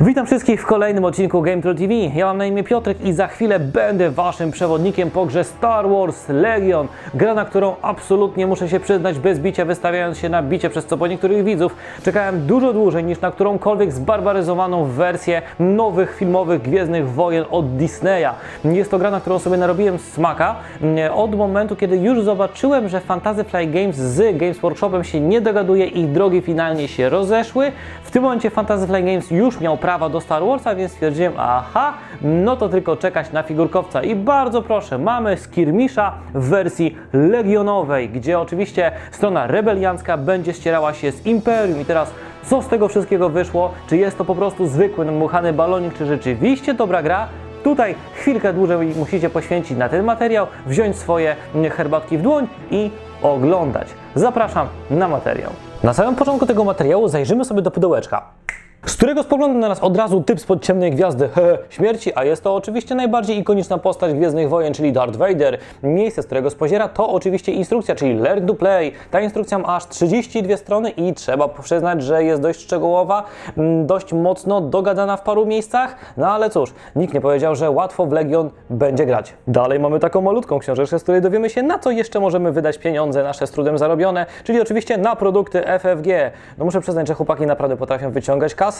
Witam wszystkich w kolejnym odcinku GameTroll TV. Ja mam na imię Piotrek i za chwilę będę waszym przewodnikiem po grze Star Wars Legion. Gra, na którą absolutnie muszę się przyznać bez bicia, wystawiając się na bicie przez co po niektórych widzów. Czekałem dużo dłużej niż na którąkolwiek zbarbaryzowaną wersję nowych filmowych Gwiezdnych Wojen od Disneya. Jest to gra, na którą sobie narobiłem smaka mm, od momentu, kiedy już zobaczyłem, że Fantasy Flight Games z Games Workshopem się nie dogaduje, ich drogi finalnie się rozeszły. W tym momencie Fantasy Flight Games już miał prawa do Star Warsa, więc stwierdziłem, aha, no to tylko czekać na figurkowca. I bardzo proszę, mamy Skirmisza w wersji legionowej, gdzie oczywiście strona rebeliancka będzie ścierała się z Imperium. I teraz co z tego wszystkiego wyszło? Czy jest to po prostu zwykły nadmuchany balonik, czy rzeczywiście dobra gra? Tutaj chwilkę dłużej musicie poświęcić na ten materiał, wziąć swoje herbatki w dłoń i oglądać. Zapraszam na materiał. Na samym początku tego materiału zajrzymy sobie do pudełeczka. Z którego spogląda na nas od razu typ spod ciemnej gwiazdy he, śmierci, a jest to oczywiście najbardziej ikoniczna postać Gwiezdnych Wojen, czyli Darth Vader. Miejsce, z którego spoziera, to oczywiście instrukcja, czyli Learn to Play. Ta instrukcja ma aż 32 strony i trzeba przyznać, że jest dość szczegółowa, mm, dość mocno dogadana w paru miejscach, no ale cóż, nikt nie powiedział, że łatwo w Legion będzie grać. Dalej mamy taką malutką książeczkę, z której dowiemy się, na co jeszcze możemy wydać pieniądze nasze z trudem zarobione, czyli oczywiście na produkty FFG. No muszę przyznać, że chłopaki naprawdę potrafią wyciągać kasę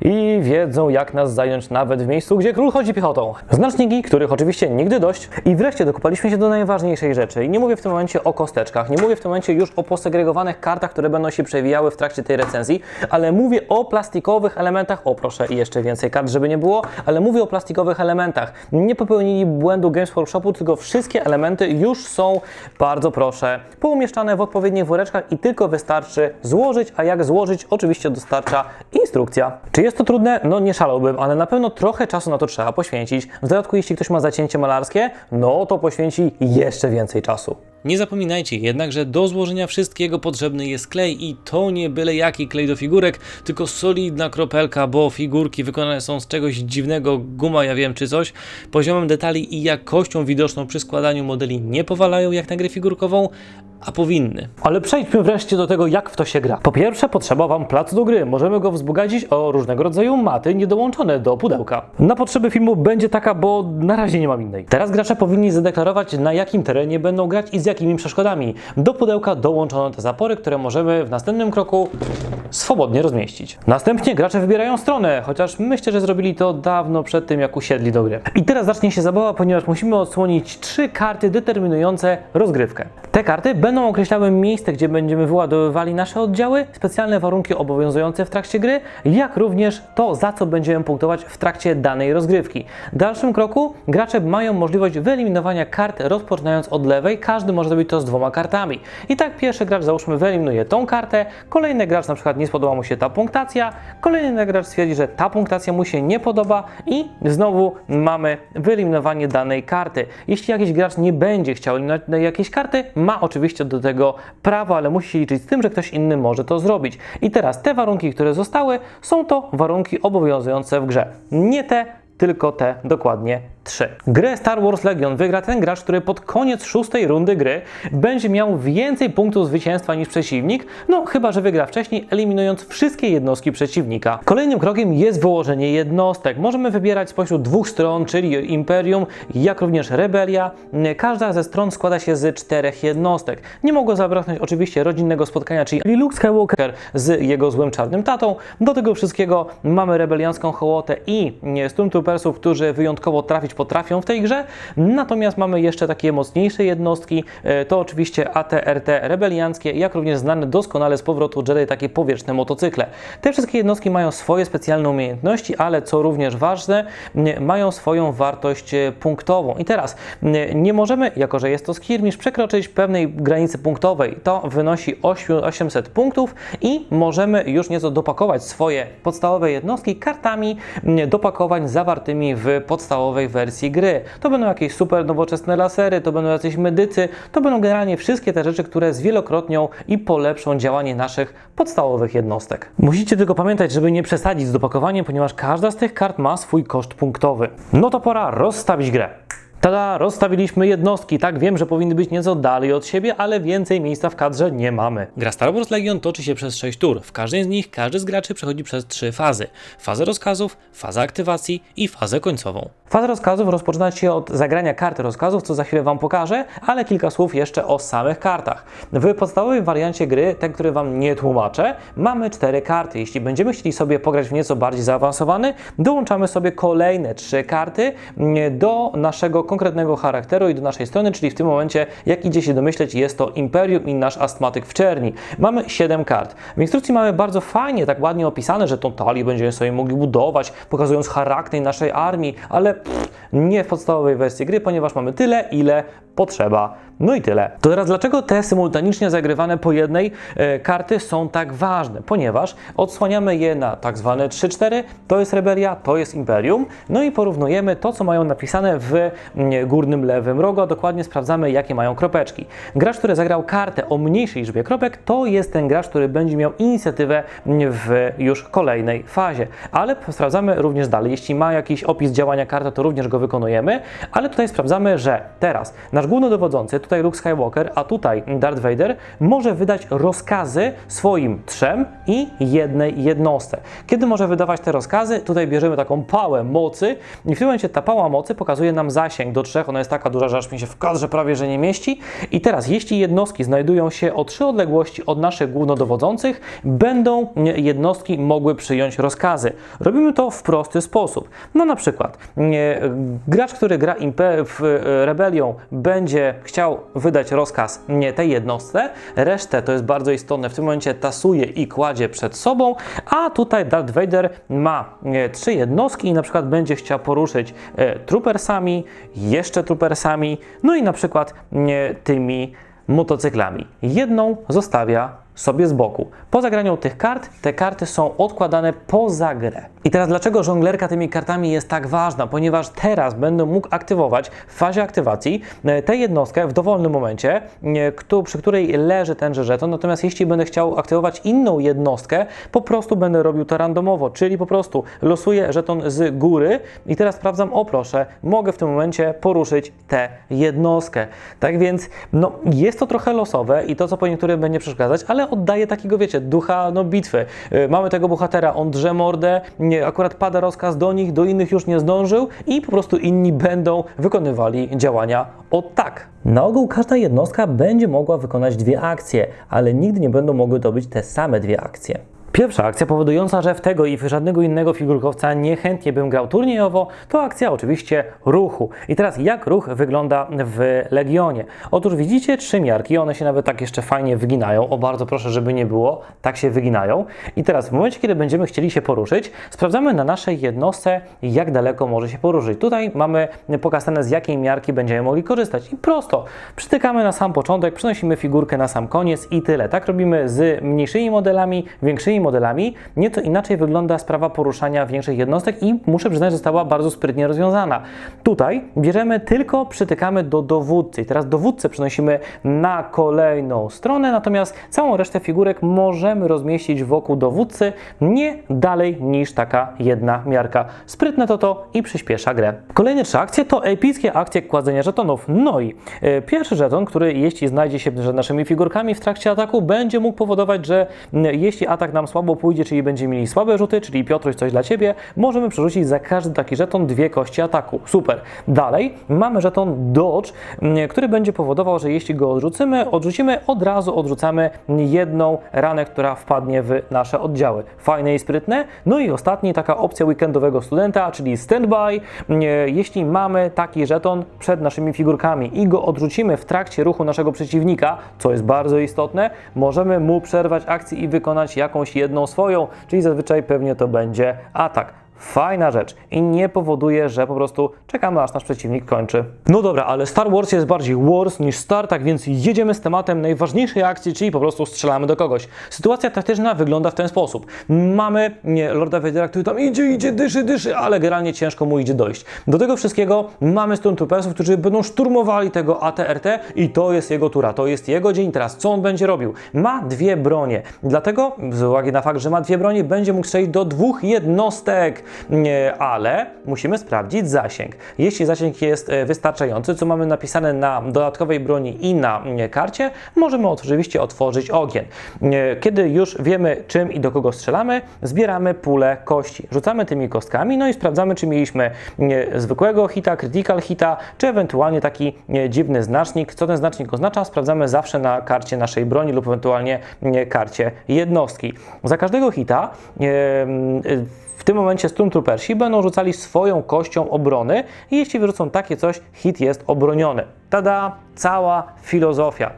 i wiedzą, jak nas zająć nawet w miejscu, gdzie król chodzi piechotą. Znaczniki, których oczywiście nigdy dość. I wreszcie dokopaliśmy się do najważniejszej rzeczy. I nie mówię w tym momencie o kosteczkach, nie mówię w tym momencie już o posegregowanych kartach, które będą się przewijały w trakcie tej recenzji, ale mówię o plastikowych elementach. O proszę, i jeszcze więcej kart, żeby nie było, ale mówię o plastikowych elementach. Nie popełnili błędu Games Workshopu, tylko wszystkie elementy już są, bardzo proszę, poumieszczane w odpowiednich woreczkach i tylko wystarczy złożyć, a jak złożyć, oczywiście dostarcza instrukcja. Czy jest to trudne? No nie szalałbym, ale na pewno trochę czasu na to trzeba poświęcić. W dodatku, jeśli ktoś ma zacięcie malarskie, no to poświęci jeszcze więcej czasu. Nie zapominajcie jednak, że do złożenia wszystkiego potrzebny jest klej i to nie byle jaki klej do figurek, tylko solidna kropelka, bo figurki wykonane są z czegoś dziwnego, guma ja wiem czy coś, poziomem detali i jakością widoczną przy składaniu modeli nie powalają jak na grę figurkową, a powinny. Ale przejdźmy wreszcie do tego, jak w to się gra. Po pierwsze, potrzeba Wam placu do gry. Możemy go wzbogacić o różnego rodzaju maty niedołączone do pudełka. Na potrzeby filmu będzie taka, bo na razie nie mam innej. Teraz gracze powinni zadeklarować, na jakim terenie będą grać i z jakimi przeszkodami. Do pudełka dołączono te zapory, które możemy w następnym kroku swobodnie rozmieścić. Następnie gracze wybierają stronę, chociaż myślę, że zrobili to dawno przed tym, jak usiedli do gry. I teraz zacznie się zabawa, ponieważ musimy odsłonić trzy karty determinujące rozgrywkę. Te karty będą określały miejsce, gdzie będziemy wyładowywali nasze oddziały, specjalne warunki obowiązujące w trakcie gry, jak również to, za co będziemy punktować w trakcie danej rozgrywki. W dalszym kroku gracze mają możliwość wyeliminowania kart, rozpoczynając od lewej. Każdy może zrobić to z dwoma kartami. I tak pierwszy gracz, załóżmy, wyeliminuje tą kartę, kolejny gracz na przykład nie spodoba mu się ta punktacja, kolejny gracz stwierdzi, że ta punktacja mu się nie podoba i znowu mamy wyeliminowanie danej karty. Jeśli jakiś gracz nie będzie chciał eliminować jakiejś karty, ma oczywiście do tego prawo, ale musi się liczyć z tym, że ktoś inny może to zrobić. I teraz te warunki, które zostały, są to warunki obowiązujące w grze. Nie te, tylko te dokładnie trzy. Grę Star Wars Legion wygra ten gracz, który pod koniec szóstej rundy gry będzie miał więcej punktów zwycięstwa niż przeciwnik, no chyba, że wygra wcześniej, eliminując wszystkie jednostki przeciwnika. Kolejnym krokiem jest wyłożenie jednostek. Możemy wybierać spośród dwóch stron, czyli Imperium, jak również Rebelia. Każda ze stron składa się z czterech jednostek. Nie mogło zabraknąć oczywiście rodzinnego spotkania, czyli Luke Skywalker z jego złym czarnym tatą. Do tego wszystkiego mamy rebeliancką hołotę i Stormtroopersów, którzy wyjątkowo trafić potrafią w tej grze. Natomiast mamy jeszcze takie mocniejsze jednostki, e, to oczywiście ATRT rebelianckie, jak również znane doskonale z powrotu Jedi takie powietrzne motocykle. Te wszystkie jednostki mają swoje specjalne umiejętności, ale co również ważne, mają swoją wartość e, punktową. I teraz nie możemy, jako że jest to skirmish, przekroczyć pewnej granicy punktowej. To wynosi 8 800 punktów i możemy już nieco dopakować swoje podstawowe jednostki kartami dopakowań zawartymi w podstawowej wersji gry. To będą jakieś super nowoczesne lasery, to będą jacyś medycy, to będą generalnie wszystkie te rzeczy, które zwielokrotnią i polepszą działanie naszych podstawowych jednostek. Musicie tylko pamiętać, żeby nie przesadzić z dopakowaniem, ponieważ każda z tych kart ma swój koszt punktowy. No to pora rozstawić grę. Tada, rozstawiliśmy jednostki. Tak, wiem, że powinny być nieco dalej od siebie, ale więcej miejsca w kadrze nie mamy. Gra Star Wars Legion toczy się przez 6 tur. W każdej z nich każdy z graczy przechodzi przez trzy fazy: fazę rozkazów, fazę aktywacji i fazę końcową. Faza rozkazów rozpoczyna się od zagrania karty rozkazów, co za chwilę Wam pokażę, ale kilka słów jeszcze o samych kartach. W podstawowej wariancie gry, ten, który Wam nie tłumaczę, mamy cztery karty. Jeśli będziemy chcieli sobie pograć w nieco bardziej zaawansowany, dołączamy sobie kolejne trzy karty mm, do naszego konkretnego charakteru i do naszej strony, czyli w tym momencie, jak idzie się domyśleć, jest to Imperium i nasz astmatyk w czerni. Mamy 7 kart. W instrukcji mamy bardzo fajnie, tak ładnie opisane, że tą talię będziemy sobie mogli budować, pokazując charakter naszej armii, ale pff, nie w podstawowej wersji gry, ponieważ mamy tyle, ile potrzeba. No i tyle. To teraz dlaczego te symultanicznie zagrywane po jednej e, karty są tak ważne? Ponieważ odsłaniamy je na tak zwane 3-4, to jest rebelia, to jest imperium, no i porównujemy to, co mają napisane w górnym lewym rogu, a dokładnie sprawdzamy, jakie mają kropeczki. Gracz, który zagrał kartę o mniejszej liczbie kropek, to jest ten gracz, który będzie miał inicjatywę mm, w już kolejnej fazie. Ale sprawdzamy również dalej. Jeśli ma jakiś opis działania karty, to również go wykonujemy, ale tutaj sprawdzamy, że teraz nasz głównodowodzący, tutaj Luke Skywalker, a tutaj Darth Vader, może wydać rozkazy swoim trzem i jednej jednostce. Kiedy może wydawać te rozkazy? Tutaj bierzemy taką pałę mocy i w tym momencie ta pała mocy pokazuje nam zasięg do trzech. Ona jest taka duża, że aż mi się w kadrze prawie, że nie mieści. I teraz, jeśli jednostki znajdują się o trzy odległości od naszych głównodowodzących, będą jednostki mogły przyjąć rozkazy. Robimy to w prosty sposób. No na przykład, gracz, który gra w e, rebelią, będzie chciał wydać rozkaz nie tej jednostce, resztę, to jest bardzo istotne, w tym momencie tasuje i kładzie przed sobą, a tutaj Darth Vader ma trzy jednostki i na przykład będzie chciał poruszyć e, troopersami, jeszcze troopersami, no i na przykład e, tymi motocyklami. Jedną zostawia sobie z boku. Po zagraniu tych kart, te karty są odkładane poza grę. I teraz dlaczego żonglerka tymi kartami jest tak ważna? Ponieważ teraz będę mógł aktywować w fazie aktywacji e, tę jednostkę w dowolnym momencie, e, przy której leży tenże żeton, natomiast jeśli będę chciał aktywować inną jednostkę, po prostu będę robił to randomowo, czyli po prostu losuję żeton z góry i teraz sprawdzam, o proszę, mogę w tym momencie poruszyć tę jednostkę. Tak więc, no, jest to trochę losowe i to, co po niektórym będzie przeszkadzać, ale oddaje takiego, wiecie, ducha no, bitwy. Yy, Mamy tego bohatera, on drze mordę, akurat pada rozkaz do nich, do innych już nie zdążył i po prostu inni będą wykonywali działania od tak. Na ogół każda jednostka będzie mogła wykonać dwie akcje, ale nigdy nie będą mogły dobyć te same dwie akcje. Pierwsza akcja powodująca, że w tego i w żadnego innego figurkowca niechętnie bym grał turniejowo, to akcja oczywiście ruchu. I teraz jak ruch wygląda w Legionie? Otóż widzicie trzy miarki, one się nawet tak jeszcze fajnie wyginają. O bardzo proszę, żeby nie było, tak się wyginają. I teraz w momencie, kiedy będziemy chcieli się poruszyć, sprawdzamy na naszej jednostce, jak daleko może się poruszyć. Tutaj mamy pokazane z jakiej miarki będziemy mogli korzystać. I prosto, przytykamy na sam początek, przenosimy figurkę na sam koniec i tyle. Tak robimy z mniejszymi modelami, większymi modelami. Nieco inaczej wygląda sprawa poruszania większych jednostek i muszę przyznać, że została bardzo sprytnie rozwiązana. Tutaj bierzemy tylko, przytykamy do dowódcy i teraz dowódcę przenosimy na kolejną stronę, natomiast całą resztę figurek możemy rozmieścić wokół dowódcy nie dalej niż taka jedna miarka. Sprytne to to i przyspiesza grę. Kolejne trzy akcje to epickie akcje kładzenia żetonów. No i e, pierwszy żeton, który jeśli znajdzie się przed naszymi figurkami w trakcie ataku, będzie mógł powodować, że jeśli atak nam słabo pójdzie, czyli będziemy mieli słabe rzuty, czyli Piotruś coś dla Ciebie, możemy przerzucić za każdy taki żeton dwie kości ataku. Super. Dalej mamy żeton Dodge, m, który będzie powodował, że jeśli go odrzucimy, odrzucimy, od razu odrzucamy jedną ranę, która wpadnie w nasze oddziały. Fajne i sprytne. No i ostatni, taka opcja weekendowego studenta, czyli standby. M, Jeśli mamy taki żeton przed naszymi figurkami i go odrzucimy w trakcie ruchu naszego przeciwnika, co jest bardzo istotne, możemy mu przerwać akcję i wykonać jakąś jedną swoją, czyli zazwyczaj pewnie to będzie atak. Fajna rzecz i nie powoduje, że po prostu czekamy aż nasz przeciwnik kończy. No dobra, ale Star Wars jest bardziej Wars niż Star, tak więc jedziemy z tematem najważniejszej akcji, czyli po prostu strzelamy do kogoś. Sytuacja taktyczna wygląda w ten sposób. Mamy nie, Lorda Vadera, który tam idzie, idzie, dyszy, dyszy, ale generalnie ciężko mu idzie dojść. Do tego wszystkiego mamy Stormtroopersów, którzy będą szturmowali tego ATRT i to jest jego tura, to jest jego dzień. Teraz co on będzie robił? Ma dwie bronie, dlatego z uwagi na fakt, że ma dwie bronie, będzie mógł strzelić do dwóch jednostek. Ale musimy sprawdzić zasięg. Jeśli zasięg jest e, wystarczający, co mamy napisane na dodatkowej broni i na karcie, możemy oczywiście otworzyć ogień. Kiedy już wiemy czym i do kogo strzelamy, zbieramy pulę kości. Rzucamy tymi kostkami, no i sprawdzamy, czy mieliśmy zwykłego hita, critical hita, czy ewentualnie taki dziwny znacznik. Co ten znacznik oznacza? Sprawdzamy zawsze na karcie naszej broni lub ewentualnie nie, karcie jednostki. Za każdego hita w tym momencie Stormtroopersi będą rzucali swoją kością obrony i jeśli wyrzucą takie coś, hit jest obroniony. Tada! Cała filozofia.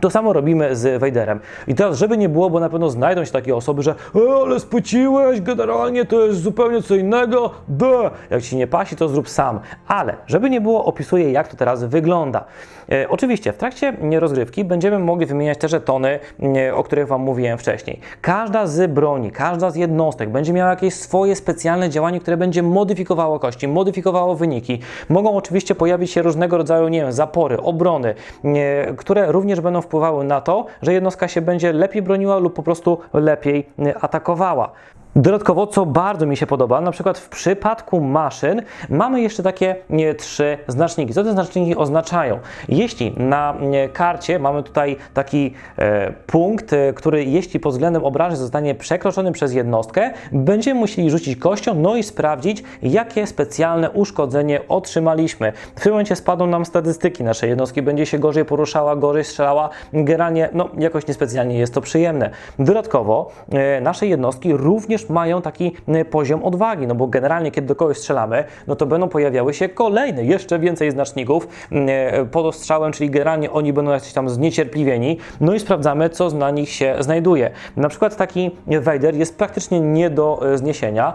To samo robimy z Vaderem. I teraz, żeby nie było, bo na pewno znajdą się takie osoby, że e, ale spociłeś, generalnie to jest zupełnie co innego, d. Jak ci nie pasi, to zrób sam. Ale, żeby nie było, opisuję, jak to teraz wygląda. E, oczywiście, w trakcie e, rozgrywki będziemy mogli wymieniać te żetony, e, o których Wam mówiłem wcześniej. Każda z broni, każda z jednostek będzie miała jakieś swoje specjalne działanie, które będzie modyfikowało kości, modyfikowało wyniki. Mogą oczywiście pojawić się różnego rodzaju, nie wiem, zapory, obrony, e, które również będą wpływały na to, że jednostka się będzie lepiej broniła lub po prostu lepiej e, atakowała. Dodatkowo, co bardzo mi się podoba, na przykład w przypadku maszyn mamy jeszcze takie nie, trzy znaczniki. Co te znaczniki oznaczają? Jeśli na nie, karcie mamy tutaj taki e, punkt, e, który jeśli pod względem obrażeń zostanie przekroczony przez jednostkę, będziemy musieli rzucić kością, no i sprawdzić, jakie specjalne uszkodzenie otrzymaliśmy. W tym momencie spadną nam statystyki naszej jednostki, będzie się gorzej poruszała, gorzej strzelała. Generalnie, no jakoś niespecjalnie jest to przyjemne. Dodatkowo e, nasze jednostki również mają taki e, poziom odwagi, no bo generalnie kiedy do kogoś strzelamy, no to będą pojawiały się kolejne, jeszcze więcej znaczników e, pod ostrzałem, czyli generalnie oni będą jakoś tam zniecierpliwieni, no i sprawdzamy, co na nich się znajduje. Na przykład taki Vader jest praktycznie nie do e, zniesienia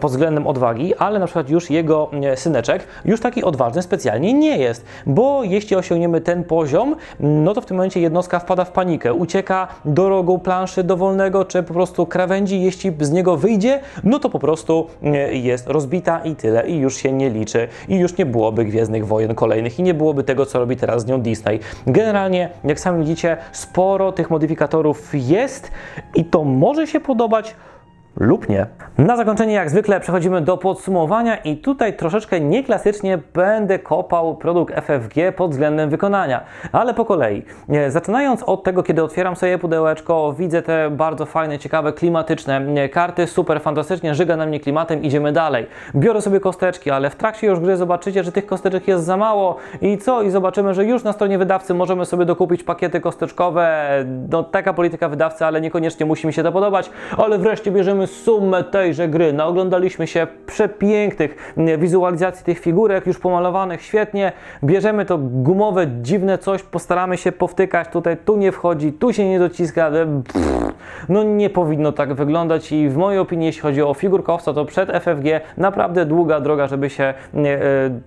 pod względem odwagi, ale na przykład już jego syneczek już taki odważny specjalnie nie jest, bo jeśli osiągniemy ten poziom, no to w tym momencie jednostka wpada w panikę, ucieka do rogu planszy dowolnego, czy po prostu krawędzi, jeśli z niego wyjdzie, no to po prostu e, jest rozbita i tyle, i już się nie liczy, i już nie byłoby Gwiezdnych Wojen kolejnych, i nie byłoby tego, co robi teraz z nią Disney. Generalnie, jak sami widzicie, sporo tych modyfikatorów jest i to może się podobać, lub nie. Na zakończenie, jak zwykle, przechodzimy do podsumowania i tutaj troszeczkę nieklasycznie będę kopał produkt FFG pod względem wykonania, ale po kolei. E, Zaczynając od tego, kiedy otwieram sobie pudełeczko, widzę te bardzo fajne, ciekawe, klimatyczne e, karty, super fantastycznie, żyga na mnie klimatem, idziemy dalej. Biorę sobie kosteczki, ale w trakcie już gry zobaczycie, że tych kosteczek jest za mało i co? I zobaczymy, że już na stronie wydawcy możemy sobie dokupić pakiety kosteczkowe. No taka polityka wydawcy, ale niekoniecznie musi mi się to podobać, ale wreszcie bierzemy sumę tejże gry. Naoglądaliśmy się przepięknych wizualizacji tych figurek, już pomalowanych świetnie. Bierzemy to gumowe, dziwne coś, postaramy się powtykać. Tutaj tu nie wchodzi, tu się nie dociska. No nie powinno tak wyglądać i w mojej opinii, jeśli chodzi o figurkowca, to przed FFG naprawdę długa droga, żeby się e,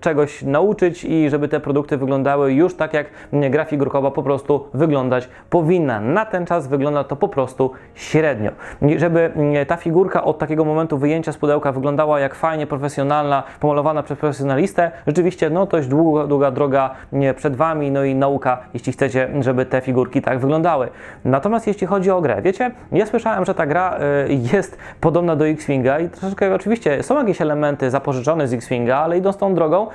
czegoś nauczyć i żeby te produkty wyglądały już tak, jak gra figurkowa po prostu wyglądać powinna. Na ten czas wygląda to po prostu średnio. Żeby ta figurka od takiego momentu wyjęcia z pudełka wyglądała jak fajnie profesjonalna, pomalowana przez profesjonalistę, rzeczywiście no dość długa, długa droga przed Wami, no i nauka, jeśli chcecie, żeby te figurki tak wyglądały. Natomiast jeśli chodzi o grę, wiecie, ja słyszałem, że ta gra y, jest podobna do X-Winga i troszeczkę oczywiście są jakieś elementy zapożyczone z X-Winga, ale idąc tą drogą,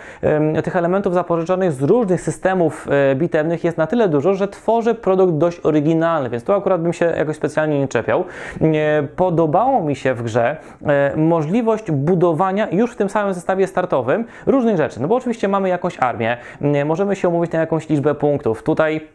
tych elementów zapożyczonych z różnych systemów y, bitewnych jest na tyle dużo, że tworzy produkt dość oryginalny, więc tu akurat bym się jakoś specjalnie nie czepiał. Y, Podobało mi się w grze y, możliwość budowania już w tym samym zestawie startowym różnych rzeczy, no bo oczywiście mamy jakąś armię, możemy się umówić na jakąś liczbę punktów. Tutaj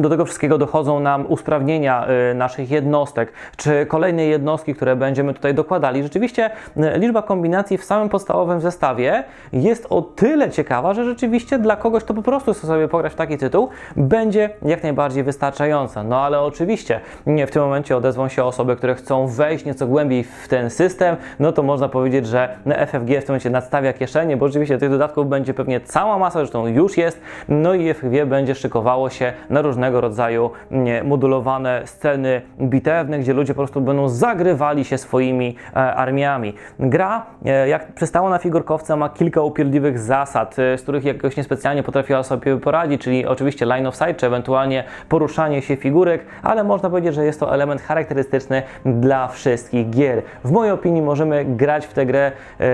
do tego wszystkiego dochodzą nam usprawnienia y, naszych jednostek, czy kolejne jednostki, które będziemy tutaj dokładali. Rzeczywiście y, liczba kombinacji w samym podstawowym zestawie jest o tyle ciekawa, że rzeczywiście dla kogoś, kto po prostu sobie pograć w taki tytuł, będzie jak najbardziej wystarczająca. No ale oczywiście w tym momencie odezwą się osoby, które chcą wejść nieco głębiej w ten system, no to można powiedzieć, że FFG w tym momencie nadstawia kieszenie, bo rzeczywiście tych dodatków będzie pewnie cała masa, zresztą już jest, no i FFG będzie szykowało się na różnego rodzaju nie, modulowane sceny bitewne, gdzie ludzie po prostu będą zagrywali się swoimi e, armiami. Gra, e, jak przystało na figurkowca, ma kilka upierdliwych zasad, e, z których jakoś niespecjalnie potrafiła sobie poradzić, czyli oczywiście line of sight, czy ewentualnie poruszanie się figurek, ale można powiedzieć, że jest to element charakterystyczny dla wszystkich gier. W mojej opinii możemy grać w tę grę,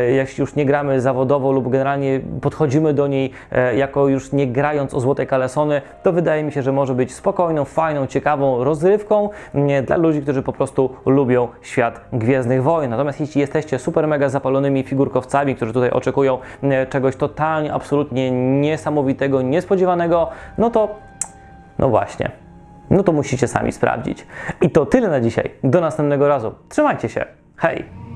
jeśli już nie gramy zawodowo lub generalnie podchodzimy do niej jako już nie grając o złote kalesony, to wydaje mi się, że może być spokojną, fajną, ciekawą rozrywką mm, dla ludzi, którzy po prostu lubią świat Gwiezdnych Wojen. Natomiast jeśli jesteście super mega zapalonymi figurkowcami, którzy tutaj oczekują mm, czegoś totalnie, absolutnie niesamowitego, niespodziewanego, no to no właśnie. No to musicie sami sprawdzić. I to tyle na dzisiaj. Do następnego razu. Trzymajcie się. Hej!